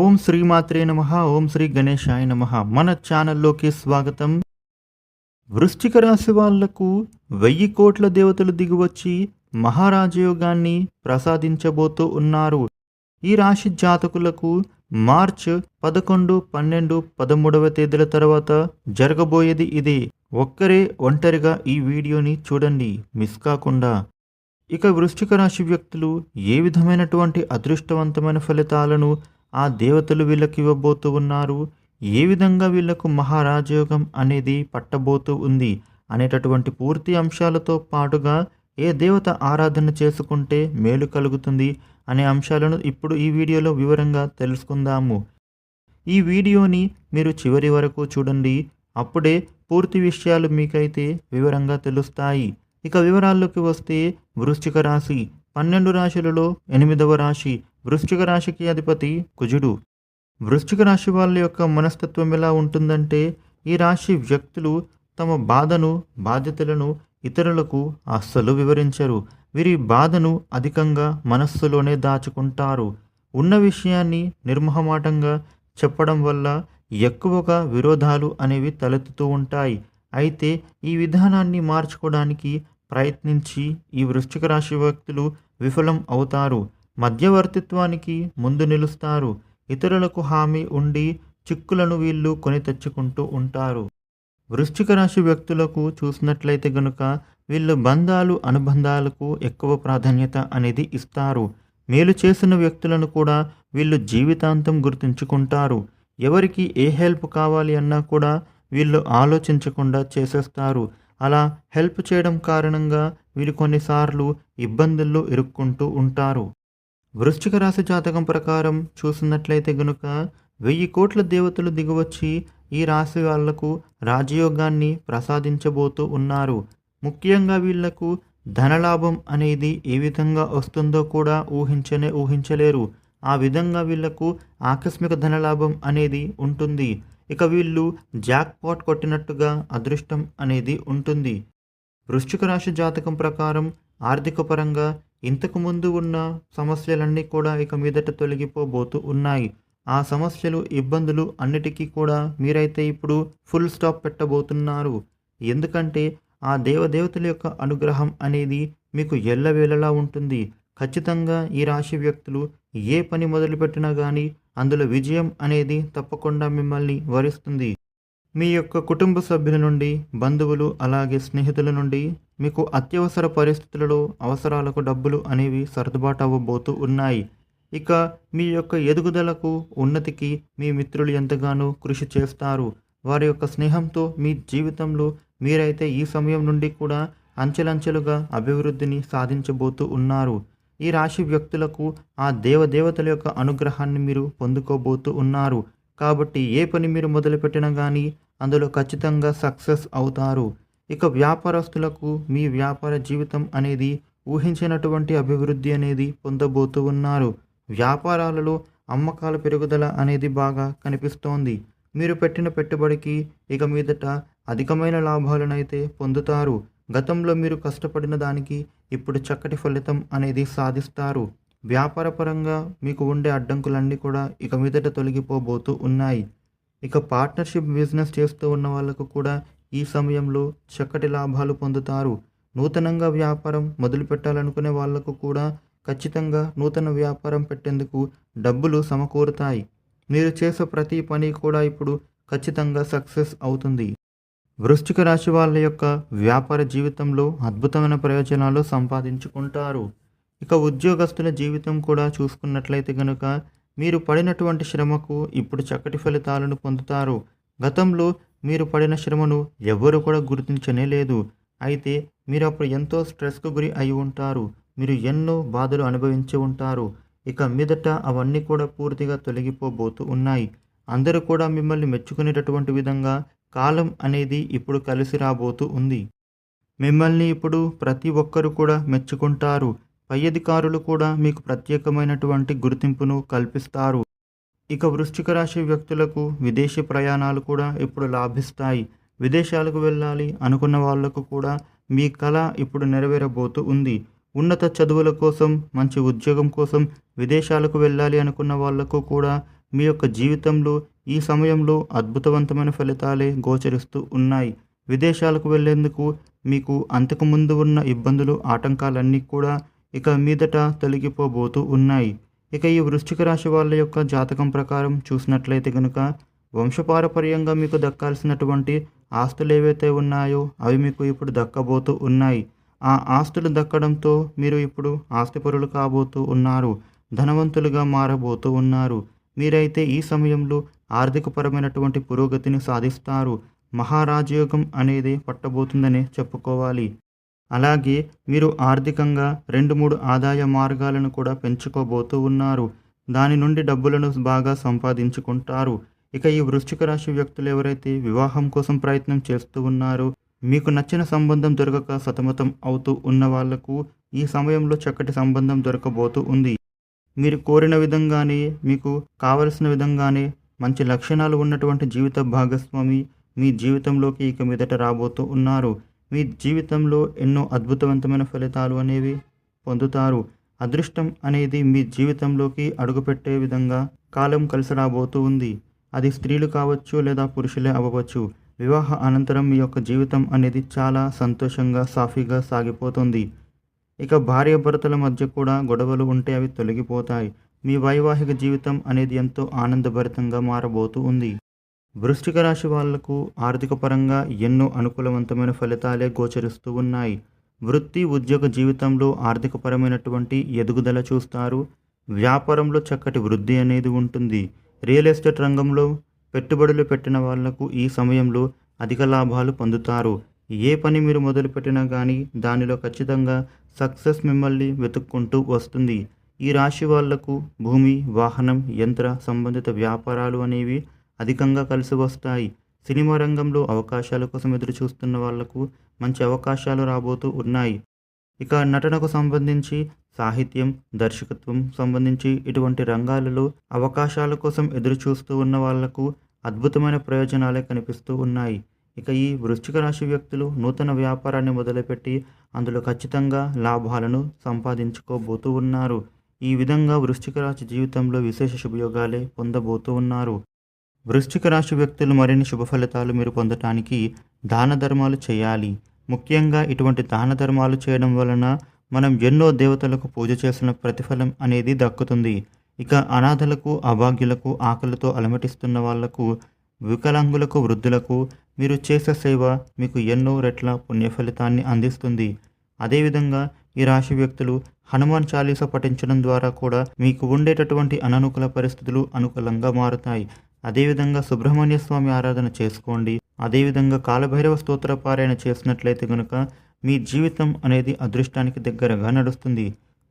ఓం శ్రీ మాత్రే నమ ఓం శ్రీ గణేశాయ నమ. మన ఛానల్లోకి స్వాగతం. వృశ్చిక రాశి వాళ్ళకు వెయ్యి కోట్ల దేవతలు దిగివచ్చి మహారాజయోగాన్ని ప్రసాదించబోతూ ఉన్నారు. ఈ రాశి జాతకులకు మార్చ్ పదకొండు పన్నెండు పదమూడవ తేదీల తర్వాత జరగబోయేది ఇది. ఒక్కరే ఒంటరిగా ఈ వీడియోని చూడండి మిస్ కాకుండా. ఇక వృశ్చిక రాశి వ్యక్తులు ఏ విధమైనటువంటి అదృష్టవంతమైన ఫలితాలను ఆ దేవతలు వీళ్ళకి ఇవ్వబోతూ ఉన్నారు. ఏ విధంగా వీళ్ళకు మహారాజయోగం అనేది పట్టబోతూ ఉంది అనేటటువంటి పూర్తి అంశాలతో పాటుగా ఏ దేవత ఆరాధన చేసుకుంటే మేలు కలుగుతుంది అనే అంశాలను ఇప్పుడు ఈ వీడియోలో వివరంగా తెలుసుకుందాము. ఈ వీడియోని మీరు చివరి వరకు చూడండి. అప్పుడే పూర్తి విషయాలు మీకైతే వివరంగా తెలుస్తాయి. ఇక వివరాల్లోకి వస్తే వృశ్చిక రాశి పన్నెండు రాశులలో ఎనిమిదవ రాశి వృశ్చిక రాశికి అధిపతి కుజుడు. వృశ్చిక రాశి వాళ్ళ యొక్క మనస్తత్వం ఎలా ఉంటుందంటే ఈ రాశి వ్యక్తులు తమ బాధను బాధ్యతలను ఇతరులకు అస్సలు వివరించరు. వీరి బాధను అధికంగా మనస్సులోనే దాచుకుంటారు. ఉన్న విషయాన్ని నిర్మహమాటంగా చెప్పడం వల్ల ఎక్కువగా విరోధాలు అనేవి తలెత్తుతూ ఉంటాయి. అయితే ఈ విధానాన్ని మార్చుకోవడానికి ప్రయత్నించి ఈ వృశ్చిక రాశి వ్యక్తులు విఫలం అవుతారు. మధ్యవర్తిత్వానికి ముందు నిలుస్తారు. ఇతరులకు హామీ ఉండి చిక్కులను వీళ్ళు కొని తెచ్చుకుంటూ ఉంటారు. వృశ్చిక రాశి వ్యక్తులకు చూసినట్లయితే గనుక వీళ్ళు బంధాలు అనుబంధాలకు ఎక్కువ ప్రాధాన్యత అనేది ఇస్తారు. మేలు చేసిన వ్యక్తులను కూడా వీళ్ళు జీవితాంతం గుర్తుంచుకుంటారు. ఎవరికి ఏ హెల్ప్ కావాలి అన్నా కూడా వీళ్ళు ఆలోచించకుండా చేసేస్తారు. అలా హెల్ప్ చేయడం కారణంగా వీరు కొన్నిసార్లు ఇబ్బందుల్లో ఇరుక్కుంటూ ఉంటారు. వృశ్చిక రాశి జాతకం ప్రకారం చూసినట్లయితే గనుక వెయ్యి కోట్ల దేవతలు దిగువచ్చి ఈ రాశి వాళ్ళకు రాజయోగాన్ని ప్రసాదించబోతూ ఉన్నారు. ముఖ్యంగా వీళ్ళకు ధనలాభం అనేది ఏ విధంగా వస్తుందో కూడా ఊహించనే ఊహించలేరు. ఆ విధంగా వీళ్ళకు ఆకస్మిక ధనలాభం అనేది ఉంటుంది. ఇక వీళ్ళు జాక్ పాట్ కొట్టినట్టుగా అదృష్టం అనేది ఉంటుంది. వృశ్చిక రాశి జాతకం ప్రకారం ఆర్థిక పరంగా ఇంతకు ముందు ఉన్న సమస్యలన్నీ కూడా ఇక మీదట తొలగిపోబోతూ ఉన్నాయి. ఆ సమస్యలు ఇబ్బందులు అన్నిటికీ కూడా మీరైతే ఇప్పుడు ఫుల్ స్టాప్ పెట్టబోతున్నారు. ఎందుకంటే ఆ దేవదేవతల యొక్క అనుగ్రహం అనేది మీకు ఎల్లవేళలా ఉంటుంది. ఖచ్చితంగా ఈ రాశి వ్యక్తులు ఏ పని మొదలుపెట్టినా కానీ అందులో విజయం అనేది తప్పకుండా మిమ్మల్ని వరిస్తుంది. మీ యొక్క కుటుంబ సభ్యుల నుండి బంధువులు అలాగే స్నేహితుల నుండి మీకు అత్యవసర పరిస్థితులలో అవసరాలకు డబ్బులు అనేవి సర్దుబాటు అవ్వబోతూ ఉన్నాయి. ఇక మీ యొక్క ఎదుగుదలకు ఉన్నతికి మీ మిత్రులు ఎంతగానో కృషి చేస్తారు. వారి యొక్క స్నేహంతో మీ జీవితంలో మీరైతే ఈ సమయం నుండి కూడా అంచెలంచెలుగా అభివృద్ధిని సాధించబోతూ ఉన్నారు. ఈ రాశి వ్యక్తులకు ఆ దేవదేవతల యొక్క అనుగ్రహాన్ని మీరు పొందుకోబోతూ ఉన్నారు. కాబట్టి ఏ పని మీరు మొదలుపెట్టినా కానీ అందులో ఖచ్చితంగా సక్సెస్ అవుతారు. ఇక వ్యాపారస్తులకు మీ వ్యాపార జీవితం అనేది ఊహించినటువంటి అభివృద్ధి అనేది పొందబోతూ ఉన్నారు. వ్యాపారాలలో అమ్మకాల పెరుగుదల అనేది బాగా కనిపిస్తోంది. మీరు పెట్టిన పెట్టుబడికి ఇక మీదట అధికమైన లాభాలనైతే పొందుతారు. గతంలో మీరు కష్టపడిన దానికి ఇప్పుడు చక్కటి ఫలితం అనేది సాధిస్తారు. వ్యాపారపరంగా మీకు ఉండే అడ్డంకులన్నీ కూడా ఇక మీదట తొలగిపోబోతూ ఉన్నాయి. ఇక పార్ట్నర్షిప్ బిజినెస్ చేస్తూ ఉన్న వాళ్ళకు కూడా ఈ సమయంలో చక్కటి లాభాలు పొందుతారు. నూతనంగా వ్యాపారం మొదలు పెట్టాలనుకునే వాళ్ళకు కూడా ఖచ్చితంగా నూతన వ్యాపారం పెట్టేందుకు డబ్బులు సమకూరుతాయి. మీరు చేసే ప్రతి పని కూడా ఇప్పుడు ఖచ్చితంగా సక్సెస్ అవుతుంది. వృశ్చిక రాశి వాళ్ళ యొక్క వ్యాపార జీవితంలో అద్భుతమైన ప్రయోజనాలు సంపాదించుకుంటారు. ఇక ఉద్యోగస్తుల జీవితం కూడా చూసుకున్నట్లయితే కనుక మీరు పడినటువంటి శ్రమకు ఇప్పుడు చక్కటి ఫలితాలను పొందుతారు. గతంలో మీరు పడిన శ్రమను ఎవరు కూడా గుర్తించనే లేదు. అయితే మీరు అప్పుడు ఎంతో స్ట్రెస్కు గురి అయి ఉంటారు. మీరు ఎన్నో బాధలు అనుభవించి ఉంటారు. ఇక మీదట అవన్నీ కూడా పూర్తిగా తొలగిపోబోతూ ఉన్నాయి. అందరూ కూడా మిమ్మల్ని మెచ్చుకునేటటువంటి విధంగా కాలం అనేది ఇప్పుడు కలిసి రాబోతూ ఉంది. మిమ్మల్ని ఇప్పుడు ప్రతి ఒక్కరు కూడా మెచ్చుకుంటారు. పై అధికారులు కూడా మీకు ప్రత్యేకమైనటువంటి గుర్తింపును కల్పిస్తారు. ఇక వృశ్చిక రాశి వ్యక్తులకు విదేశీ ప్రయాణాలు కూడా ఇప్పుడు లాభిస్తాయి. విదేశాలకు వెళ్ళాలి అనుకున్న వాళ్ళకు కూడా మీ కళ ఇప్పుడు నెరవేరబోతూ ఉంది. ఉన్నత చదువుల కోసం మంచి ఉద్యోగం కోసం విదేశాలకు వెళ్ళాలి అనుకున్న వాళ్ళకు కూడా మీ యొక్క జీవితంలో ఈ సమయంలో అద్భుతవంతమైన ఫలితాలే గోచరిస్తూ ఉన్నాయి. విదేశాలకు వెళ్ళేందుకు మీకు అంతకుముందు ఉన్న ఇబ్బందులు ఆటంకాలన్నీ కూడా ఇక మీదట తొలగిపోబోతూ ఉన్నాయి. ఇక ఈ వృశ్చిక రాశి వాళ్ళ యొక్క జాతకం ప్రకారం చూసినట్లయితే కనుక వంశపారపర్యంగా మీకు దక్కాల్సినటువంటి ఆస్తులు ఏవైతే ఉన్నాయో అవి మీకు ఇప్పుడు దక్కబోతూ ఉన్నాయి. ఆ ఆస్తులు దక్కడంతో మీరు ఇప్పుడు ఆస్తిపరులు కాబోతూ ఉన్నారు. ధనవంతులుగా మారబోతూ ఉన్నారు. మీరైతే ఈ సమయంలో ఆర్థికపరమైనటువంటి పురోగతిని సాధిస్తారు. మహారాజయోగం అనేది పట్టబోతుందని చెప్పుకోవాలి. అలాగే మీరు ఆర్థికంగా రెండు మూడు ఆదాయ మార్గాలను కూడా పెంచుకోబోతూ ఉన్నారు. దాని నుండి డబ్బులను బాగా సంపాదించుకుంటారు. ఇక ఈ వృశ్చిక రాశి వ్యక్తులు ఎవరైతే వివాహం కోసం ప్రయత్నం చేస్తూ ఉన్నారో మీకు నచ్చిన సంబంధం దొరకక సతమతం అవుతూ ఉన్న వాళ్ళకు ఈ సమయంలో చక్కటి సంబంధం దొరకబోతూ ఉంది. మీరు కోరిన విధంగానే మీకు కావలసిన విధంగానే మంచి లక్షణాలు ఉన్నటువంటి జీవిత భాగస్వామి మీ జీవితంలోకి ఇక మీదట రాబోతూ ఉన్నారు. మీ జీవితంలో ఎన్నో అద్భుతవంతమైన ఫలితాలు అనేవి పొందుతారు. అదృష్టం అనేది మీ జీవితంలోకి అడుగుపెట్టే విధంగా కాలం కలిసి రాబోతూ ఉంది. అది స్త్రీలు కావచ్చు లేదా పురుషులే అవ్వవచ్చు. వివాహ అనంతరం మీ యొక్క జీవితం అనేది చాలా సంతోషంగా సాఫీగా సాగిపోతుంది. ఇక భార్యాభర్తల మధ్య కూడా గొడవలు ఉంటే అవి తొలగిపోతాయి. మీ వైవాహిక జీవితం అనేది ఎంతో ఆనందభరితంగా మారబోతూ ఉంది. వృశ్చిక రాశి వాళ్ళకు ఆర్థిక పరంగా ఎన్నో అనుకూలవంతమైన ఫలితాలే గోచరిస్తూ ఉన్నాయి. వృత్తి ఉద్యోగ జీవితంలో ఆర్థికపరమైనటువంటి ఎదుగుదల చూస్తారు. వ్యాపారంలో చక్కటి వృద్ధి అనేది ఉంటుంది. రియల్ ఎస్టేట్ రంగంలో పెట్టుబడులు పెట్టిన వాళ్ళకు ఈ సమయంలో అధిక లాభాలు పొందుతారు. ఏ పని మీరు మొదలుపెట్టినా కానీ దానిలో ఖచ్చితంగా సక్సెస్ మిమ్మల్ని వెతుక్కుంటూ వస్తుంది. ఈ రాశి వాళ్ళకు భూమి వాహనం యంత్ర సంబంధిత వ్యాపారాలు అనేవి అధికంగా కలిసి వస్తాయి సినిమా రంగంలో అవకాశాల కోసం ఎదురు చూస్తున్న వాళ్ళకు మంచి అవకాశాలు రాబోతూ ఉన్నాయి. ఇక నటనకు సంబంధించి సాహిత్యం దర్శకత్వం సంబంధించి ఇటువంటి రంగాలలో అవకాశాల కోసం ఎదురు చూస్తూ ఉన్న వాళ్ళకు అద్భుతమైన ప్రయోజనాలే కనిపిస్తూ ఉన్నాయి. ఇక ఈ వృశ్చిక రాశి వ్యక్తులు నూతన వ్యాపారాన్ని మొదలుపెట్టి అందులో ఖచ్చితంగా లాభాలను సంపాదించుకోబోతూ ఉన్నారు. ఈ విధంగా వృశ్చిక రాశి జీవితంలో విశేష శుభయోగాలే పొందబోతూ ఉన్నారు. వృశ్చిక రాశి వ్యక్తులు మరిన్ని శుభ ఫలితాలు మీరు పొందటానికి దాన ధర్మాలు చేయాలి. ముఖ్యంగా ఇటువంటి దాన ధర్మాలు చేయడం వలన మనం ఎన్నో దేవతలకు పూజ చేసిన ప్రతిఫలం అనేది దక్కుతుంది. ఇక అనాథలకు అభాగ్యులకు ఆకలితో అలమటిస్తున్న వాళ్ళకు వికలాంగులకు వృద్ధులకు మీరు చేసే సేవ మీకు ఎన్నో రెట్ల పుణ్య ఫలితాన్ని అందిస్తుంది. అదేవిధంగా ఈ రాశి వ్యక్తులు హనుమాన్ చాలీస పఠించడం ద్వారా కూడా మీకు ఉండేటటువంటి అననుకూల పరిస్థితులు అనుకూలంగా మారుతాయి. అదేవిధంగా సుబ్రహ్మణ్య స్వామి ఆరాధన చేసుకోండి. అదేవిధంగా కాలభైరవ స్తోత్ర పారాయణ చేసినట్లయితే కనుక మీ జీవితం అనేది అదృష్టానికి దగ్గరగా నడుస్తుంది.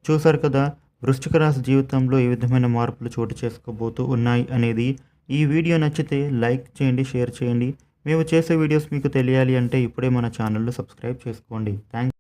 చూశారు కదా వృశ్చిక రాశి జీవితంలో ఏ విధమైన మార్పులు చోటు చేసుకోబోతూ ఉన్నాయి అనేది. ఈ వీడియో నచ్చితే లైక్ చేయండి షేర్ చేయండి. మేము చేసే వీడియోస్ మీకు తెలియాలి అంటే ఇప్పుడే మన ఛానల్లో సబ్స్క్రైబ్ చేసుకోండి. థ్యాంక్